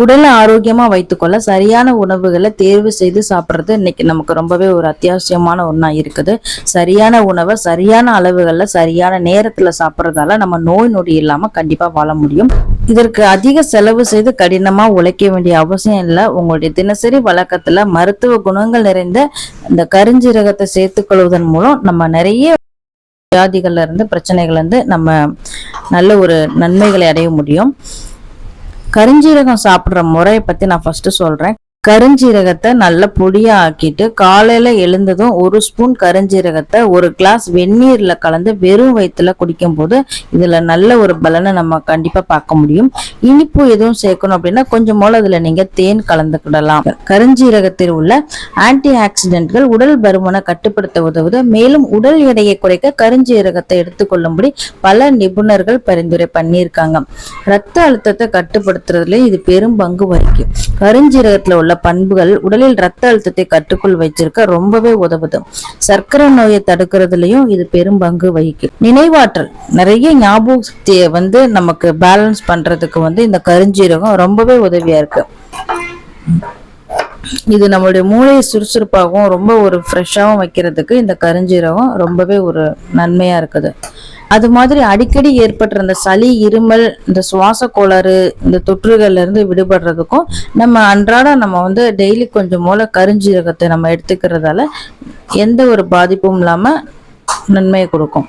உடலை ஆரோக்கியமா வைத்துக்கொள்ள சரியான உணவுகளை தேர்வு செய்து சாப்பிட்றது இன்னைக்கு நமக்கு ரொம்பவே ஒரு அத்தியாவசியமான ஒன்றா இருக்குது. சரியான உணவை சரியான அளவுகளில் சரியான நேரத்தில் சாப்பிட்றதால நம்ம நோய் நொடி இல்லாமல் கண்டிப்பாக வாழ முடியும். இதற்கு அதிக செலவு செய்து கடினமாக உழைக்க வேண்டிய அவசியம் இல்லை. உங்களுடைய தினசரி வழக்கத்தில் மருத்துவ குணங்கள் நிறைந்த இந்த கருஞ்சீரகத்தை சேர்த்துக்கொள்வதன் மூலம் நம்ம நிறைய வியாதிகள்ல இருந்து பிரச்சனைகள்ல இருந்து நம்ம நல்ல ஒரு நன்மைகளை அடைய முடியும். கருஞ்சீரகம் சாப்பிட்ற முறையை பற்றி நான் ஃபஸ்ட்டு சொல்கிறேன் கருஞ்சீரகத்தை நல்லா பொடியா ஆக்கிட்டு காலையில எழுந்ததும் ஒரு ஸ்பூன் கருஞ்சீரகத்தை ஒரு கிளாஸ் வெந்நீர்ல கலந்து வெறும் வயிற்றுல குடிக்கும் போது இதுல நல்ல ஒரு பலனை நம்ம கண்டிப்பா பார்க்க முடியும். இனிப்பு எதுவும் சேர்க்கணும் அப்படின்னா கொஞ்சம் மூலம் அதில் நீங்க தேன் கலந்துக்கிடலாம். கருஞ்சீரகத்தில் உள்ள ஆன்டி ஆக்சிடென்ட்கள் உடல் பருமனை கட்டுப்படுத்த உதவுது. மேலும் உடல் எடையை குறைக்க கருஞ்சீரகத்தை எடுத்துக்கொள்ளும்படி பல நிபுணர்கள் பரிந்துரை பண்ணியிருக்காங்க. ரத்த அழுத்தத்தை கட்டுப்படுத்துறதுல இது பெரும் பங்கு வகிக்கும். கருஞ்சீரகத்துல உள்ள பண்புகள் உடலில் ரத்த அழுத்தத்தை கட்டுக்குள் வச்சிருக்க ரொம்பவே உதவுது. சர்க்கரை நோயை தடுக்கிறதுலயும் இது பெரும் பங்கு வகிக்கும் நினைவாற்றல். நிறைய ஞாபக சக்தியை வந்து நமக்கு பேலன்ஸ் பண்றதுக்கு வந்து இந்த கருஞ்சீரகம் ரொம்பவே உதவியா இருக்கு. இது நம்மளுடைய மூளையை சுறுசுறுப்பாகவும் ரொம்ப ஒரு ஃப்ரெஷ்ஷாகவும் வைக்கிறதுக்கு இந்த கருஞ்சீரகம் ரொம்பவே ஒரு நன்மையாக இருக்குது. அது மாதிரி அடிக்கடி ஏற்படுற இந்த சளி இருமல் இந்த சுவாச கோளாறு இந்த தொற்றுகள்ல இருந்து விடுபடுறதுக்கும் நம்ம அன்றாட நம்ம வந்து டெய்லி கொஞ்சம் மூலம் கருஞ்சீரகத்தை நம்ம எடுத்துக்கிறதால எந்த ஒரு பாதிப்பும் இல்லாமல் நன்மையை கொடுக்கும்.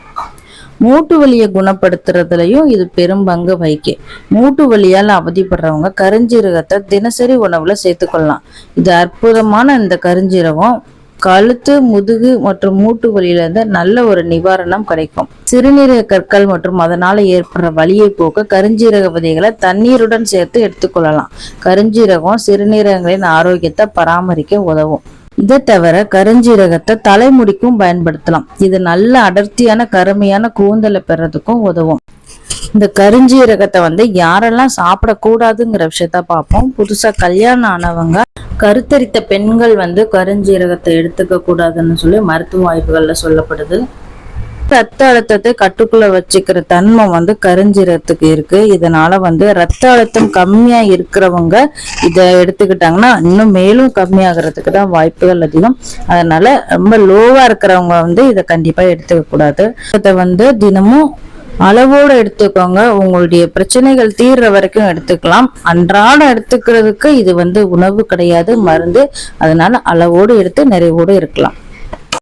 மூட்டு வலியை குணப்படுத்துறதுலயும் இது பெரும் பங்கு வகிக்கு. மூட்டு வலியால் அவதிப்படுறவங்க கருஞ்சீரகத்தை தினசரி உணவுல சேர்த்துக்கொள்ளலாம். இது அற்புதமான இந்த கருஞ்சீரகம். கழுத்து முதுகு மற்றும் மூட்டு வலியில இருந்து நல்ல ஒரு நிவாரணம் கிடைக்கும். சிறுநீரக கற்கள் மற்றும் அதனால ஏற்படுற வலியை போக்க கருஞ்சீரக விதைகளை தண்ணீருடன் சேர்த்து எடுத்துக்கொள்ளலாம். கருஞ்சீரகம் சிறுநீரகங்களின் ஆரோக்கியத்தை பராமரிக்க உதவும். இதை தவிர கருஞ்சீரகத்தை தலைமுடிக்கும் பயன்படுத்தலாம். இது நல்ல அடர்த்தியான கருமையான கூந்தலை பெறதுக்கும் உதவும். இந்த கருஞ்சீரகத்தை வந்து யாரெல்லாம் சாப்பிடக்கூடாதுங்கிற விஷயத்த பார்ப்போம். புதுசா கல்யாணம் ஆனவங்க கருத்தரித்த பெண்கள் வந்து கருஞ்சீரகத்தை எடுத்துக்க கூடாதுன்னு சொல்லி மருத்துவ வாய்ப்புகளில் சொல்லப்படுது. ரத்த அழுத்தத்தை கட்டுக்குள்ள வச்சுக்கிற தன்மை வந்து கரிஞ்சிரத்துக்கு இருக்கு. இதனால வந்து ரத்த அழுத்தம் கம்மியா இருக்கிறவங்க இதை எடுத்துக்கிட்டாங்கன்னா இன்னும் மேலும் கம்மியாகிறதுக்கு தான் வாய்ப்புகள் அதிகம். அதனால ரொம்ப லோவா இருக்கிறவங்க வந்து இதை கண்டிப்பா எடுத்துக்க கூடாது. இதை வந்து தினமும் அளவோடு எடுத்துக்கோங்க. உங்களுடைய பிரச்சனைகள் தீர்ற வரைக்கும் எடுத்துக்கலாம். அன்றாடம் எடுத்துக்கிறதுக்கு இது வந்து உணவு கிடையாது மருந்து. அதனால அளவோடு எடுத்து நிறைவோடு இருக்கலாம்.